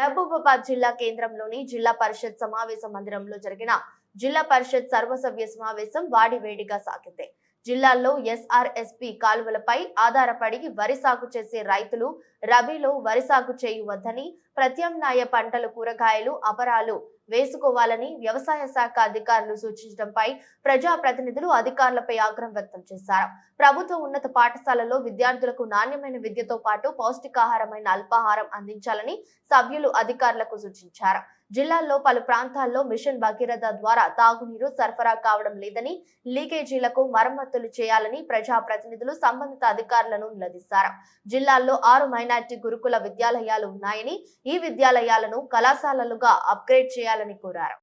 మహబూబాబాద్ జిల్లా కేంద్రంలోని జిల్లా పరిషత్ సమావేశ మందిరంలో జరిగిన జిల్లా పరిషత్ సర్వసభ్య సమావేశం వాడి వేడిగా సాగింది. జిల్లాల్లో ఎస్ఆర్ఎస్పి కాలువలపై ఆధారపడి వరి సాగు చేసే రైతులు రబీలో వరి సాగు చేయవద్దని ప్రత్యామ్నాయ పంటలు కూరగాయలు అపరాలు వేసుకోవాలని వ్యవసాయ శాఖ అధికారులు సూచించడంపై ప్రజా ప్రతినిధులు అధికారులపై ఆగ్రహం వ్యక్తం చేశారు. ప్రభుత్వ ఉన్నత పాఠశాలలో విద్యార్థులకు నాణ్యమైన విద్యతో పాటు పౌష్టికాహారమైన అల్పాహారం అందించాలని సభ్యులు అధికారులకు సూచించారు. జిల్లాల్లో పలు ప్రాంతాల్లో మిషన్ భగీరథ ద్వారా తాగునీరు సరఫరా కావడం లేదని లీకేజీలకు మరమ్మతులు చేయాలని ప్రజా ప్రతినిధులు సంబంధిత అధికారులను నిలదీశారు. జిల్లాల్లో ఆరు మైనార్టీ గురుకుల విద్యాలయాలు ఉన్నాయని ఈ విద్యాలయాలను కళాశాలలుగా అప్గ్రేడ్ చేయాలని కోరారు.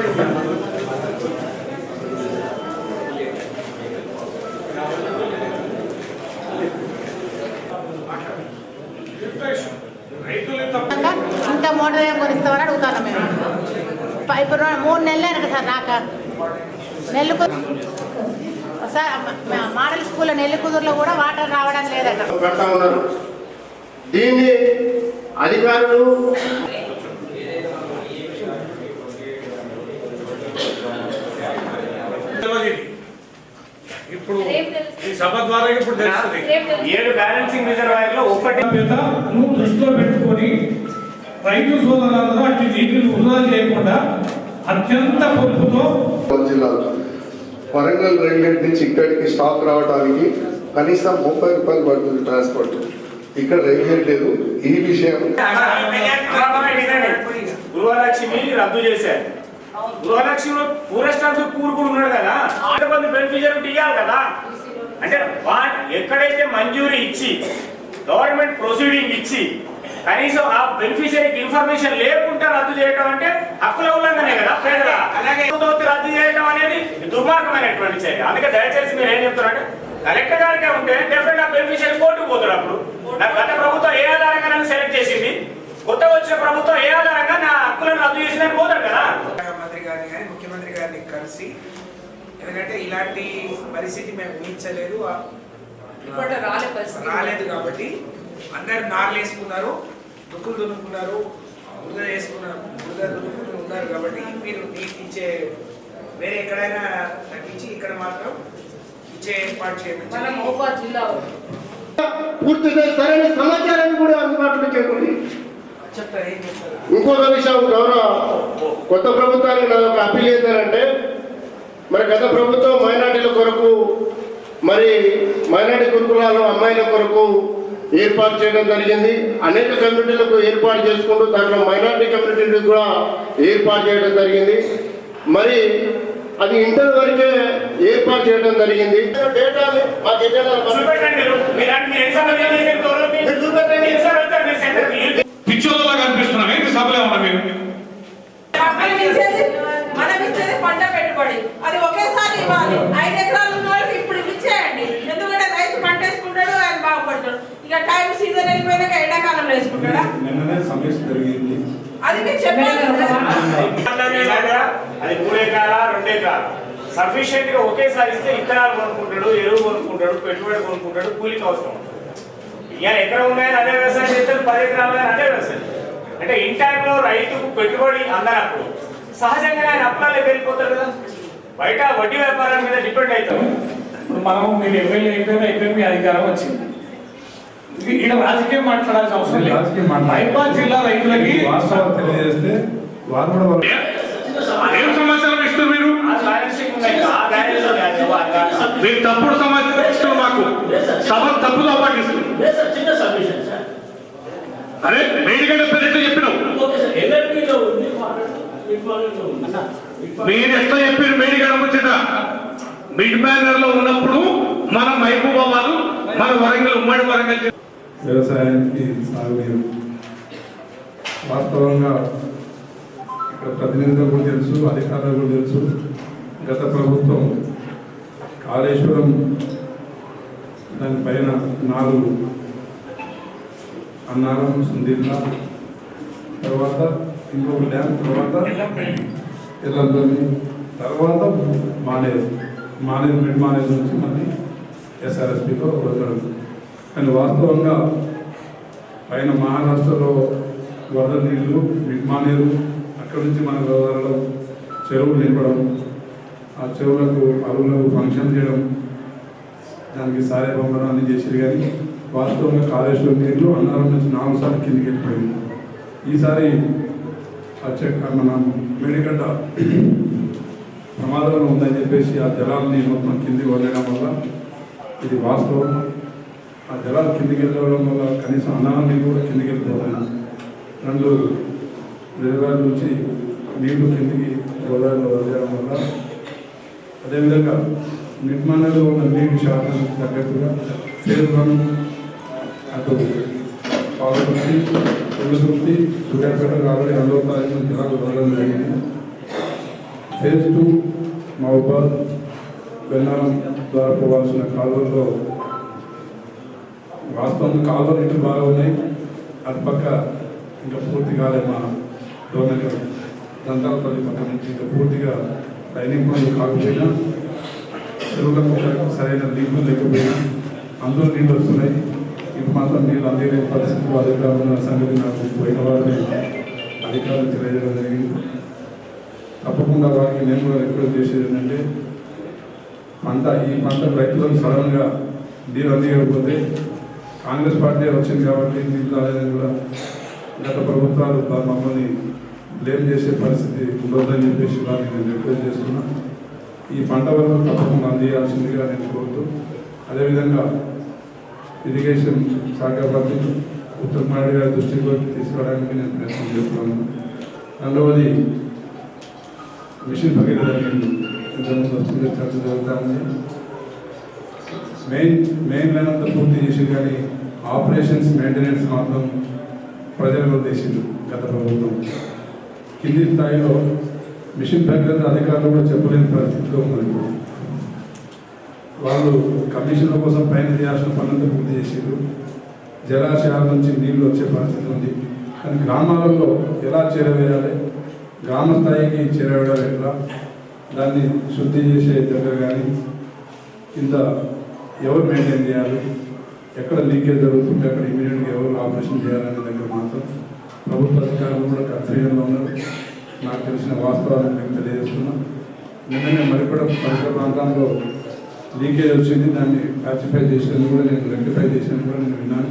రైతులు ఇంత మోటార్ ఏం కొనిస్తామని అడుగుతాను మేము. ఇప్పుడు మూడు నెలలు అయినా సార్ రాక నెల్లికు సార్ మ- మోడల్ స్కూల్లో నెల్లికుదురులో కూడా వాటర్ రావడం లేదట. దీన్ని అధికారులు. ఇప్పుడు ఈ సభ ద్వారా ఇప్పుడు తెలుస్తుంది. ఏడు బ్యాలెన్సింగ్ రిజర్వాయర్లో ఒకటి నువ్వు దృష్టిలో పెట్టుకొని రైతు సోదరులందరూ అట్టి నీటిని వృధా చేయకుండా అత్యంత పొదుపుతో జిల్లాలో వరంగల్ రైల్ గేట్ నుంచి ఇక్కడికి స్టాక్ రావడానికి కనీసం ముప్పై రూపాయలు పడుతుంది ట్రాన్స్పోర్ట్ ఇక్కడ రైల్ గేట్ లేదు ఈ విషయం గృహలక్ష్మి రద్దు చేశారు. గృహలక్ష్మిలో పూరస్టాంతో కూరుకుని ఉన్నాడు కదా. కొంత బెనిఫిషియరీ ఇవ్వాలి కదా. అంటే వా- ఎక్కడైతే మంజూరీ ఇచ్చి గవర్నమెంట్ ప్రొసీడింగ్ ఇచ్చి కనీసం ఆ బెనిఫిషియరీకి ఇన్ఫర్మేషన్ లేకుండా రద్దు చేయడం అంటే హక్కుల ఉల్లంఘనే కదా పేదల. అలాగే. రద్దు చేయడం అనేది దుర్మార్గమైనటువంటి చర్య. అందుకే దయచేసి మీరు ఏం చెప్తారంటే కలెక్టర్ గారికే ఉంటే డెఫినెట్గా బెనిఫిషియరీ కోర్టుకు పోతాడు అప్పుడు. గత ప్రభుత్వం ఏ ఆధారంగా నన్ను సెలెక్ట్ చేసింది? కొత్త వచ్చిన ప్రభుత్వం ఏ ఆధారంగా నా హక్కులను రద్దు చేసిందని పోతాడు కదా. మంత్రి గారిని కానీ ముఖ్యమంత్రి గారిని కలిసి ఎందుకంటే ఇలాంటి పరిస్థితి మేము ఊహించలేదు. ఆ- ఇప్పట్లో రాలే పరిస్థితి. రాలేదు కాబట్టి అందరు నార్లు వేసుకున్నారు దుక్కులు దున్నుకున్నారు బురద వేసుకున్నారు బురద దున్నుకుని ఉన్నారు కాబట్టి మీరు నీటి ఇచ్చే వేరే ఎక్కడైనా తగ్గించి ఇక్కడ మాత్రం ఇచ్చే ఏర్పాటు జిల్లా పూర్తిగా సరైన సమాచారాన్ని కూడా అందుబాటులో చెప్తారు? ఇంకొక విషయం గౌరవ కొత్త ప్రభుత్వానికి నా ఒక అప్పీల్ ఏంటంటే మరి గత ప్రభుత్వం మైనార్టీల కొరకు మరి మైనార్టీ గురుకులాలు అమ్మాయిల కొరకు ఏర్పాటు చేయడం జరిగింది. అనేక కమ్యూనిటీలకు ఏర్పాటు చేసుకుంటూ దాంట్లో మైనార్టీ కమ్యూనిటీలకు కూడా ఏర్పాటు చేయడం జరిగింది. మరి అది ఇంటర్ వరకే ఏర్పాటు చేయడం జరిగింది. డేటాని మాకు పిచ్చోళ్ళలా కనిపిస్తున్నాం. ఏంటి సభలో ఉన్నా మేము మనం ఇచ్చేది పంట పెట్టుబడి. అది ఒకేసారి ఇవ్వాలి. ఐదు ఎకరాలు ఉన్న వాళ్ళకి ఇప్పుడు ఇచ్చేయండి ఎందుకంటే రైతు పంట వేసుకుంటాడు ఆయన బాగుపడతాడు ఇక టైం సీజన్ వెళ్ళిపోయినాక ఎండాకాలంలో వేసుకుంటాడా? నిన్ననే సమస్య జరిగింది. అది మూడే కాల రెండే కాల సఫిషియెంట్గా ఒకేసారి ఇస్తే ఇత్తనాలు కొనుక్కుంటాడు ఎరువు కొనుక్కుంటాడు పెట్టుబడి కొనుక్కుంటాడు కూలికి అవసరం. ఇవాళ ఎకరం ఉన్నాయని అదే వ్యవసాయం చేస్తారు పది ఎకరాలు అదే వ్యవసాయం అంటే ఇన్ టైంలో రైతుకు పెట్టుబడి అందనప్పుడు సహజంగానే ఆయన అప్పులలో వెళ్ళిపోతారు కదా. బయట వడ్డీ వ్యాపారం మీద డిపెండ్ అవుతారు ఇప్పుడు మనం మీరు ఎమ్మెల్యే అయిపోయినా అయిపోయి మీ అధికారం వచ్చింది. ఇది ఈడ రాజకీయం మాట్లాడాల్సిన అవసరం లేదు. హైదరాబాద్ జిల్లా రైతులకి తెలియజేస్తే వారు కూడా వాళ్ళు ఏం సమాచారం ఇస్తారు మీరు. మీరు తప్పుడు సమాచారం ఇస్తారు మాకు. సభ తప్పుదో పాటిస్తుంది చిన్న సబ్మిషన్ సార్. అరే మేడిగడ్డ ప్రజెంట్ చెప్పినావు. మీరు ఎట్లా చెప్పారు మేడిగడ్డ ముచ్చట? మిడ్ బ్యానర్లో ఉన్నప్పుడు మన మహబూబాబాద్ మన వరంగల్ ఉమ్మడి వరంగల్ జిల్లా వ్యవసాయానికి సాగునీరు. వాస్తవంగా ఇక్కడ ప్రతినిధులకు కూడా తెలుసు అధికారులకు కూడా తెలుసు. గత ప్రభుత్వం కాళేశ్వరం దానిపైన నాలుగు అన్నారం సుందిల్లా తర్వాత ఇంకొక డ్యామ్ తర్వాత ఎల్లంపల్లి తర్వాత మానేరు. మానేజ్ మిడ్ మానేజ్ నుంచి మళ్ళీ ఎస్ఆర్ఎస్పిలో వదలడం. కానీ వాస్తవంగా పైన మహారాష్ట్రలో వరద నీళ్ళు మిగ్మానేరు అక్కడి నుంచి మన గోదావరిలో చెరువులు నింపడం ఆ చెరువులకు అరువులకు ఫంక్షన్ చేయడం దానికి సారే బొమ్మలు అన్ని చేసేది కానీ వాస్తవంగా కాళేశ్వరం నీళ్ళు అన్నారం నుంచి నాలుగు సార్లు కిందికి వెళ్ళిపోయింది. ఈసారి మన మేడిగడ్డ ప్రమాదంలో ఉందని చెప్పేసి ఆ జలాలని మొత్తం కిందికి వదిలేయడం వల్ల ఇది వాస్తవం. ఆ జలాలు కిందికి వెళ్ళడం వల్ల కనీసం అన్నారం నీళ్ళు కూడా కిందికి వెళ్ళిపోతాయి. రెండు రిజర్వాయర్ నుంచి నీళ్ళు కిందికి గోదావరిలో వదిలేయడం వల్ల అదేవిధంగా నిర్మాణంలో ఉన్న నీటి శాతం తగ్గట్టుగా ఫేజ్ అటు పాలకుర్తి తొలిసృప్తి సూర్యాపేట కాబట్టి అందులో తారీఖు నుంచి జిల్లాకు వదలడం జరిగింది. ఫేజ్ టూ మహబాద్ వెన్నారం ద్వారా పోవాల్సిన కాలువల్లో వాస్తవం కాలువ నీళ్ళు బాగా ఉన్నాయి అటుపక్క ఇంకా పూర్తి కాలే మా డోర్నగర్ దంతాలపల్లి పక్క నుంచి ఇంకా పూర్తిగా లైనింగ్ పనులు కాకపోయినా చెరువులకు సరైన నీళ్ళు లేకపోయినా అందులో నీళ్ళు వస్తున్నాయి. ఇప్పుడు మాత్రం నీళ్ళు అందేలేని పరిస్థితులు అధికారులు ఉన్న సంగతి నాకు పోయిన వాళ్ళని అధికారులు తెలియజేయడం జరిగింది. తప్పకుండా వారికి నేను కూడా రిక్వెస్ట్ చేసేది ఏంటంటే పంట ఈ పంట రైతులకు సడన్గా నీరు అందియకపోతే కాంగ్రెస్ పార్టీ వచ్చింది కాబట్టి నీళ్ళు కూడా గత ప్రభుత్వాలు మమ్మల్ని బ్లేమ్ చేసే పరిస్థితి ఉండొద్దని చెప్పేసి వారికి నేను రిక్వెస్ట్ చేస్తున్నా. ఈ పంట వరకు తప్పకుండా అందియాల్సిందిగా నేను కోరుతూ అదేవిధంగా ఇరిగేషన్ శాఖ మంత్రి ఉత్తమ్ కుమార్ గారి దృష్టికి తీసుకురావడానికి నేను ప్రయత్నం చేస్తున్నాను. రెండవది మిషన్ భగీరథ నీళ్ళు ఇంతకుముందు వస్తుంది చర్చ జరుగుతూ ఉంది. మెయిన్ మెయిన్ లైన్ అంతా పూర్తి చేసి కానీ ఆపరేషన్స్ మెయింటెనెన్స్ మాత్రం ప్రజలను ఉద్దేశించు గత ప్రభుత్వం. కింది స్థాయిలో మిషన్ భగీరథ అధికారులు కూడా చెప్పలేని పరిస్థితిలో ఉంది వాళ్ళు కమిషన్ల కోసం పైన చేయాల్సిన పనులంతా పూర్తి చేసారు జలాశయాల నుంచి నీళ్ళు వచ్చే పరిస్థితి ఉంది. కానీ గ్రామాలలో ఎలా చేరవేయాలి? గ్రామ స్థాయికి చేరవేయడం ఎట్లా దాన్ని శుద్ధి చేసే దగ్గర కానీ కింద ఎవరు మెయింటైన్ చేయాలి? ఎక్కడ లీకేజ్ జరుగుతుంటే అక్కడ ఇమీడియట్గా ఎవరు ఆపరేషన్ చేయాలనే దగ్గర మాత్రం ప్రభుత్వ అధికారులు కూడా కన్ఫ్యూజన్లో ఉన్నారు. నాకు తెలిసిన వాస్తవాలను మీకు తెలియజేస్తున్నా. నిన్ననే మరికొడ పరిసర ప్రాంతాల్లో లీకేజ్ వచ్చింది. దాన్ని ప్యాచిఫై చేసేది కూడా నేను రెక్టిఫై చేసేది కూడా నేను విన్నాను.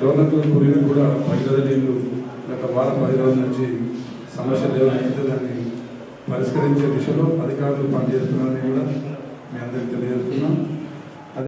డోనర్ల గురించి కూడా భగీరథ నీళ్ళు గత వారం పది రోజుల నుంచి సమస్య లేవనైతే దాన్ని పరిష్కరించే దిశలో అధికారులు పనిచేస్తున్నారని కూడా మీ అందరికీ తెలియజేస్తున్నాం.